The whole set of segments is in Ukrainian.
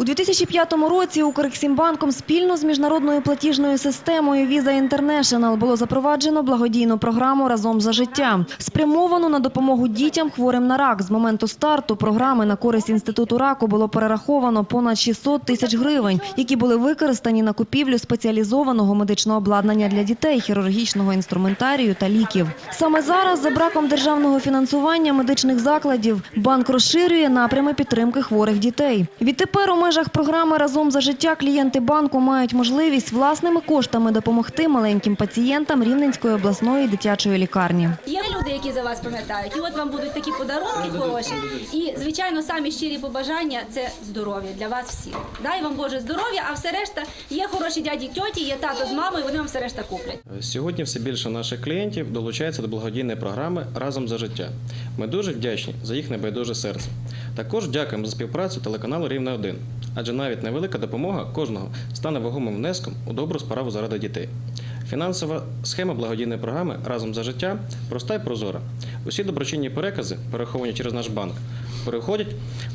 У 2005 році Укрексімбанком спільно з міжнародною платіжною системою Visa International було запроваджено благодійну програму Разом за життя, спрямовану на допомогу дітям хворим на рак. З моменту старту програми на користь інституту раку було перераховано понад 600 тисяч гривень, які були використані на купівлю спеціалізованого медичного обладнання для дітей, хірургічного інструментарію та ліків. Саме зараз, за браком державного фінансування медичних закладів, банк розширює напрями підтримки хворих дітей. Відтепер у межах програми Разом за життя клієнти банку мають можливість власними коштами допомогти маленьким пацієнтам Рівненської обласної дитячої лікарні. Є люди, які за вас пам'ятають, і от вам будуть такі подарунки хороші. І звичайно, самі щирі побажання це здоров'я для вас всіх. Дай вам Боже здоров'я, а все решта є хороші дяді, тьоті, є тато з мамою, вони вам все решта куплять. Сьогодні все більше наших клієнтів долучається до благодійної програми Разом за життя. Ми дуже вдячні за їх небайдуже серце. Також дякуємо за співпрацю телеканалу Рівне 1 адже навіть невелика допомога кожного стане вагомим внеском у добру справу заради дітей. Фінансова схема благодійної програми Разом за життя проста і прозора. Усі доброчинні перекази, перераховані через наш банк, переходять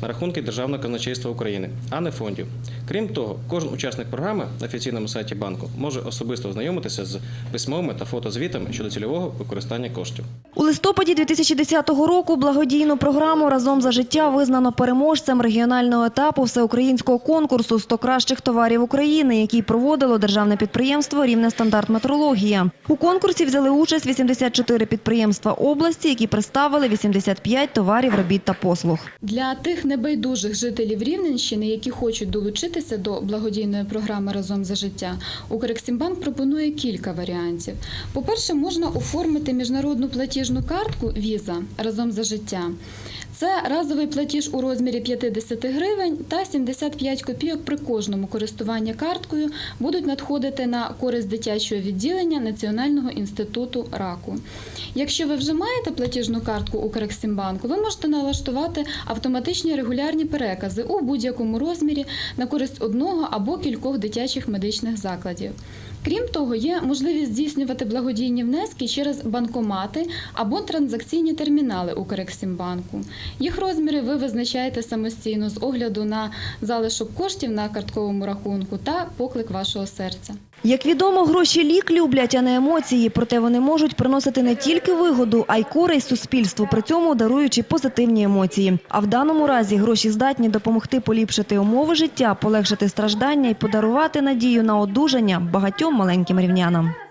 на рахунки Державного казначейства України, а не фондів. Крім того, кожен учасник програми на офіційному сайті банку може особисто ознайомитися з письмовими та фотозвітами щодо цільового використання коштів. У листопаді 2010 року благодійну програму Разом за життя визнано переможцем регіонального етапу всеукраїнського конкурсу «100 кращих товарів України, який проводило державне підприємство Рівне стандарт метрологія. У конкурсі взяли участь 84 підприємства області, які представили 85 товарів, робіт та послуг. Для тих небайдужих жителів Рівненщини, які хочуть долучитися до благодійної програми Разом за життя, Укрексімбанк пропонує кілька варіантів. По-перше, можна оформити міжнародну платіжну картку Віза разом за життя. Це разовий платіж у розмірі 50 гривень та 75 копійок при кожному користуванні карткою будуть надходити на користь дитячого відділення Національного інституту раку. Якщо ви вже маєте платіжну картку Укрексімбанку, ви можете налаштувати автоматичні регулярні перекази у будь-якому розмірі на користь одного або кількох дитячих медичних закладів. Крім того, є можливість здійснювати благодійні внески через банкомати або транзакційні термінали Укрексімбанку. Їх розміри ви визначаєте самостійно з огляду на залишок коштів на картковому рахунку та поклик вашого серця. Як відомо, гроші лік люблять, а не емоції. Проте вони можуть приносити не тільки вигоду, а й користь суспільству, при цьому даруючи позитивні емоції. А в даному разі гроші здатні допомогти поліпшити умови життя, полегшити страждання і подарувати надію на одужання багатьом маленьким рівнянам.